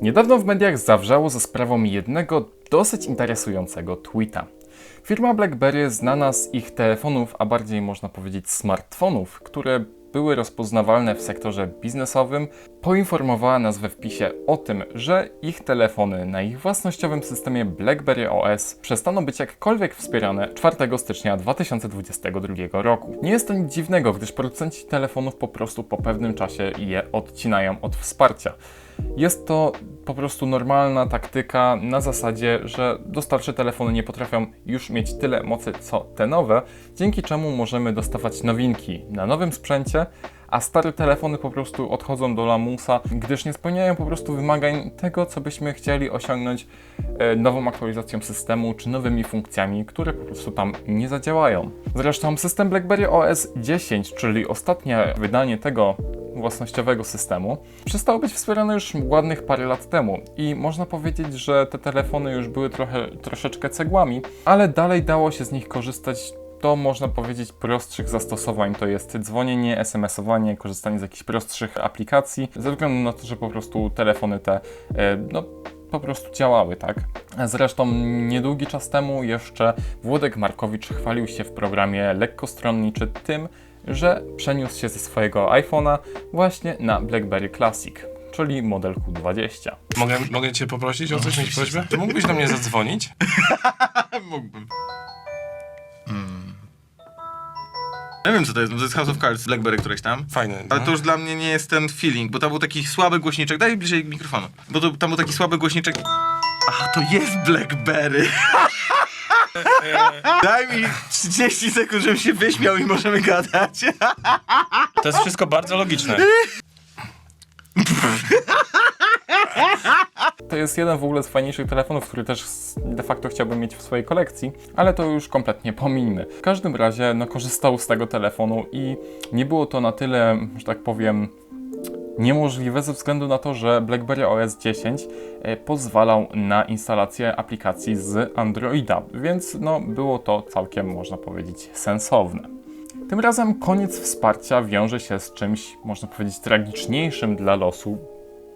Niedawno w mediach zawrzało za sprawą jednego dosyć interesującego tweeta. Firma BlackBerry znana z ich telefonów, a bardziej można powiedzieć smartfonów, które były rozpoznawalne w sektorze biznesowym, poinformowała nas we wpisie o tym, że ich telefony na ich własnościowym systemie BlackBerry OS przestaną być jakkolwiek wspierane 4 stycznia 2022 roku. Nie jest to nic dziwnego, gdyż producenci telefonów po prostu po pewnym czasie je odcinają od wsparcia. Jest to po prostu normalna taktyka na zasadzie, że dostawcze telefony nie potrafią już mieć tyle mocy co te nowe, dzięki czemu możemy dostawać nowinki na nowym sprzęcie, a stare telefony po prostu odchodzą do lamusa, gdyż nie spełniają po prostu wymagań tego, co byśmy chcieli osiągnąć e, nową aktualizacją systemu czy nowymi funkcjami, które po prostu tam nie zadziałają. Zresztą system BlackBerry OS 10, czyli ostatnie wydanie tego własnościowego systemu, przestało być wspierane już ładnych parę lat temu i można powiedzieć, że te telefony już były trochę, troszeczkę cegłami, ale dalej dało się z nich korzystać do, można powiedzieć, prostszych zastosowań. To jest dzwonienie, SMS-owanie, korzystanie z jakichś prostszych aplikacji, ze względu na to, że po prostu telefony te, e, no, po prostu działały, tak? Zresztą niedługi czas temu jeszcze Włodek Markowicz chwalił się w programie Lekkostronniczy tym, że przeniósł się ze swojego iPhone'a właśnie na BlackBerry Classic, czyli model Q20. Mogę, mogę cię poprosić o coś, mieć prośbę? Ty mógłbyś do mnie zadzwonić? Mógłbym. Ja wiem co to jest, no to jest House of Cards, Blackberry któreś tam. Fajny. Ale no. to już dla mnie nie jest ten feeling, bo tam był taki słaby głośniczek. Daj bliżej mikrofonu. Bo to, tam był taki słaby głośniczek. A to jest Blackberry. Daj mi 30 sekund, żebym się wyśmiał i możemy gadać. To jest wszystko bardzo logiczne. To jest jeden w ogóle z fajniejszych telefonów, który też de facto chciałbym mieć w swojej kolekcji, ale to już kompletnie pomińmy. W każdym razie, no korzystał z tego telefonu i nie było to na tyle, że tak powiem, niemożliwe ze względu na to, że BlackBerry OS 10 e, pozwalał na instalację aplikacji z Androida, więc no było to całkiem, można powiedzieć, sensowne. Tym razem koniec wsparcia wiąże się z czymś, można powiedzieć, tragiczniejszym dla losu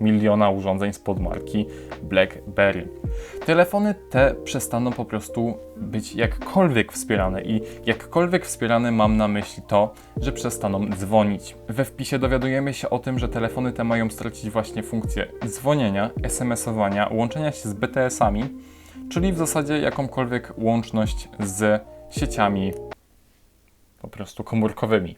miliona urządzeń spod marki BlackBerry. Telefony te przestaną po prostu być jakkolwiek wspierane i jakkolwiek wspierane mam na myśli to, że przestaną dzwonić. We wpisie dowiadujemy się o tym, że telefony te mają stracić właśnie funkcję dzwonienia, SMS-owania, łączenia się z BTS-ami, czyli w zasadzie jakąkolwiek łączność z sieciami po prostu komórkowymi.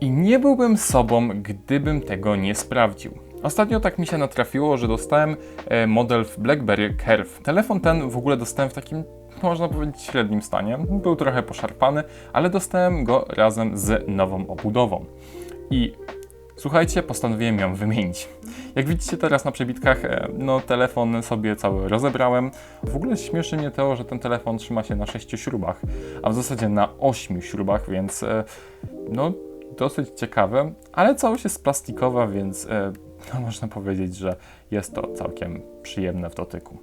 I nie byłbym sobą, gdybym tego nie sprawdził. Ostatnio tak mi się natrafiło, że dostałem e, model w BlackBerry Curve. Telefon ten w ogóle dostałem w takim, można powiedzieć, średnim stanie. Był trochę poszarpany, ale dostałem go razem z nową obudową. I słuchajcie, postanowiłem ją wymienić. Jak widzicie teraz na przebitkach, e, no telefon sobie cały rozebrałem. W ogóle śmieszy mnie to, że ten telefon trzyma się na 6 śrubach, a w zasadzie na 8 śrubach, więc e, no dosyć ciekawe, ale całość jest plastikowa, więc no, można powiedzieć, że jest to całkiem przyjemne w dotyku.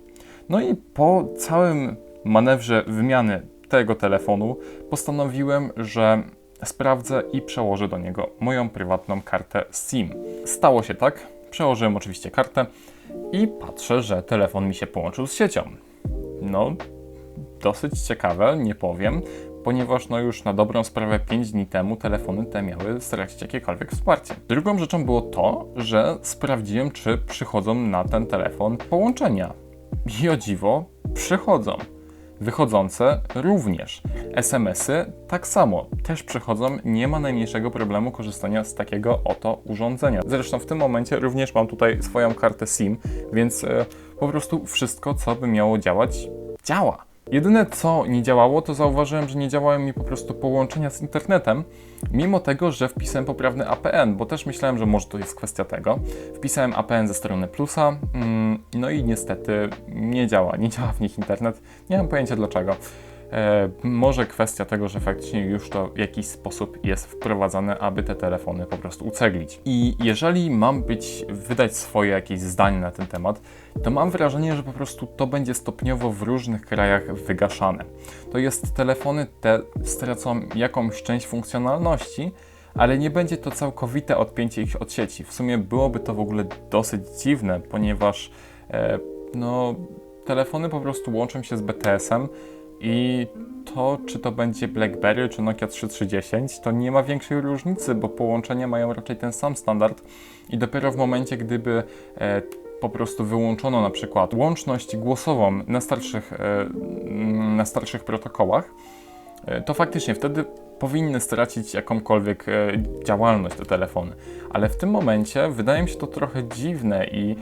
No i po całym manewrze wymiany tego telefonu postanowiłem, że sprawdzę i przełożę do niego moją prywatną kartę SIM. Stało się tak, przełożyłem oczywiście kartę i patrzę, że telefon mi się połączył z siecią. No, dosyć ciekawe, nie powiem, ponieważ no już na dobrą sprawę 5 dni temu telefony te miały stracić jakiekolwiek wsparcie. Drugą rzeczą było to, że sprawdziłem, czy przychodzą na ten telefon połączenia. I o dziwo, przychodzą. Wychodzące również. SMS-y tak samo, też przychodzą, nie ma najmniejszego problemu korzystania z takiego oto urządzenia. Zresztą w tym momencie również mam tutaj swoją kartę SIM, więc e, po prostu wszystko, co by miało działać, działa. Jedyne co nie działało, to zauważyłem, że nie działają mi po prostu połączenia z internetem, mimo tego, że wpisałem poprawny APN, bo też myślałem, że może to jest kwestia tego. Wpisałem APN ze strony plusa, mm, no i niestety nie działa, nie działa w nich internet. Nie mam pojęcia dlaczego. E, może kwestia tego, że faktycznie już to w jakiś sposób jest wprowadzane, aby te telefony po prostu uceglić. I jeżeli mam być, wydać swoje jakieś zdanie na ten temat, to mam wrażenie, że po prostu to będzie stopniowo w różnych krajach wygaszane. To jest telefony te stracą jakąś część funkcjonalności, ale nie będzie to całkowite odpięcie ich od sieci. W sumie byłoby to w ogóle dosyć dziwne, ponieważ e, no, telefony po prostu łączą się z BTS-em i to, czy to będzie BlackBerry czy Nokia 3310, to nie ma większej różnicy, bo połączenia mają raczej ten sam standard i dopiero w momencie, gdyby e, po prostu wyłączono na przykład łączność głosową na starszych, e, na starszych protokołach, e, to faktycznie wtedy powinny stracić jakąkolwiek e, działalność te telefony. Ale w tym momencie wydaje mi się to trochę dziwne i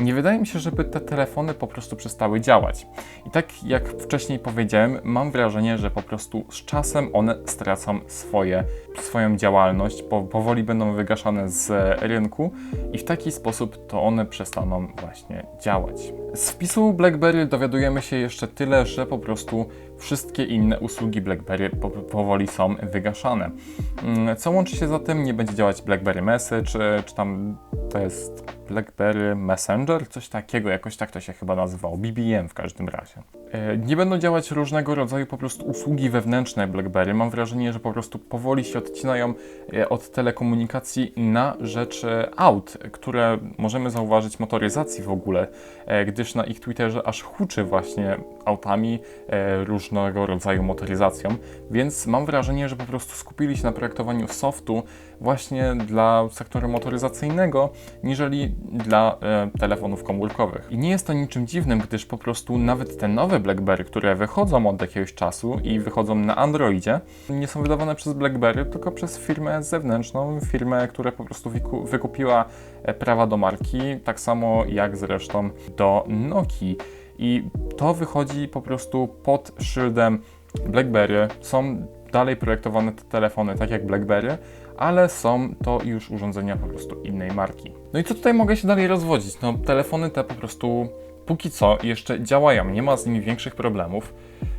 nie wydaje mi się, żeby te telefony po prostu przestały działać. I tak jak wcześniej powiedziałem, mam wrażenie, że po prostu z czasem one stracą swoje, swoją działalność, po, powoli będą wygaszane z rynku i w taki sposób to one przestaną właśnie działać. Z wpisu BlackBerry dowiadujemy się jeszcze tyle, że po prostu wszystkie inne usługi BlackBerry po, powoli są wygaszane. Mm, Co łączy się za tym? Nie będzie działać BlackBerry Message, czy, czy tam to jest BlackBerry Messenger, coś takiego, jakoś tak to się chyba nazywało, BBM w każdym razie. E, Nie będą działać różnego rodzaju po prostu usługi wewnętrzne BlackBerry. Mam wrażenie, że po prostu powoli się odcinają e, od telekomunikacji na rzecz e, aut, które możemy zauważyć motoryzacji w ogóle, gdyż na ich Twitterze aż huczy właśnie autami różnego rodzaju motoryzacją, więc mam wrażenie, że po prostu skupili się na projektowaniu softu właśnie dla sektora motoryzacyjnego, niżeli dla e, telefonów komórkowych. I nie jest to niczym dziwnym, gdyż po prostu nawet te nowe BlackBerry, które wychodzą od jakiegoś czasu i wychodzą na Androidzie, nie są wydawane przez BlackBerry, tylko przez firmę zewnętrzną, firmę, która po prostu wyku- wykupiła e, prawa do marki, tak samo jak zresztą do Nokii. I to wychodzi po prostu pod szyldem BlackBerry. Są dalej projektowane te telefony tak jak BlackBerry, ale są to już urządzenia po prostu innej marki. No i co tutaj mogę się dalej rozwodzić? No telefony te po prostu póki co jeszcze działają, nie ma z nimi większych problemów.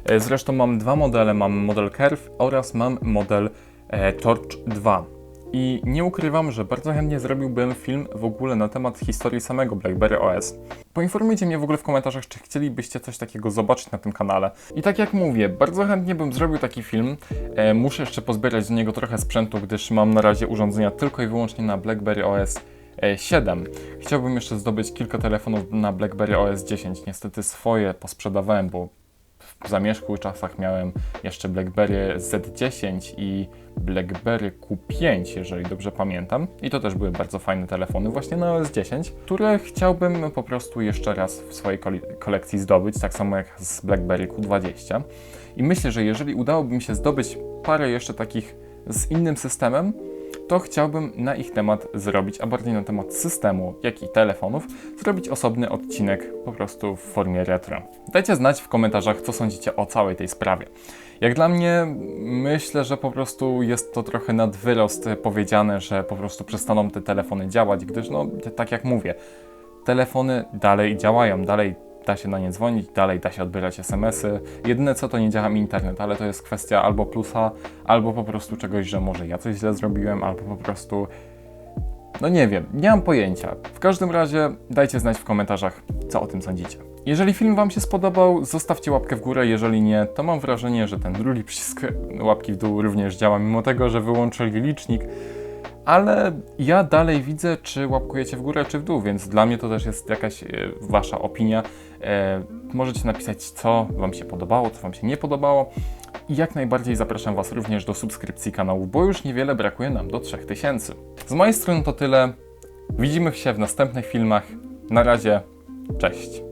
E, Zresztą mam dwa modele, mam model Curve oraz mam model e, Torch 2. I nie ukrywam, że bardzo chętnie zrobiłbym film w ogóle na temat historii samego BlackBerry OS. Poinformujcie mnie w ogóle w komentarzach, czy chcielibyście coś takiego zobaczyć na tym kanale. I tak jak mówię, bardzo chętnie bym zrobił taki film. E, muszę jeszcze pozbierać do niego trochę sprzętu, gdyż mam na razie urządzenia tylko i wyłącznie na BlackBerry OS e, 7. Chciałbym jeszcze zdobyć kilka telefonów na BlackBerry OS 10. Niestety swoje posprzedawałem, bo w zamierzchłych czasach miałem jeszcze BlackBerry Z10 i BlackBerry Q5, jeżeli dobrze pamiętam. I to też były bardzo fajne telefony właśnie na OS 10, które chciałbym po prostu jeszcze raz w swojej kolekcji zdobyć, tak samo jak z BlackBerry Q20. I myślę, że jeżeli udałoby mi się zdobyć parę jeszcze takich z innym systemem, to chciałbym na ich temat zrobić, a bardziej na temat systemu, jak i telefonów, zrobić osobny odcinek po prostu w formie retro. Dajcie znać w komentarzach, co sądzicie o całej tej sprawie. Jak dla mnie, myślę, że po prostu jest to trochę nad wyrost powiedziane, że po prostu przestaną te telefony działać, gdyż, no, tak jak mówię, telefony dalej działają, dalej da się na nie dzwonić, dalej da się odbierać SMS-y. Jedyne co to nie działa mi internet, ale to jest kwestia albo plusa, albo po prostu czegoś, że może ja coś źle zrobiłem, albo po prostu. No nie wiem, nie mam pojęcia. W każdym razie dajcie znać w komentarzach, co o tym sądzicie. Jeżeli film Wam się spodobał, zostawcie łapkę w górę. Jeżeli nie, to mam wrażenie, że ten drugi przycisk łapki w dół również działa, mimo tego, że wyłączyli licznik ale ja dalej widzę, czy łapkujecie w górę, czy w dół, więc dla mnie to też jest jakaś e, wasza opinia. E, możecie napisać, co wam się podobało, co wam się nie podobało. I jak najbardziej zapraszam was również do subskrypcji kanału, bo już niewiele brakuje nam do 3000. Z mojej strony to tyle. Widzimy się w następnych filmach. Na razie, cześć.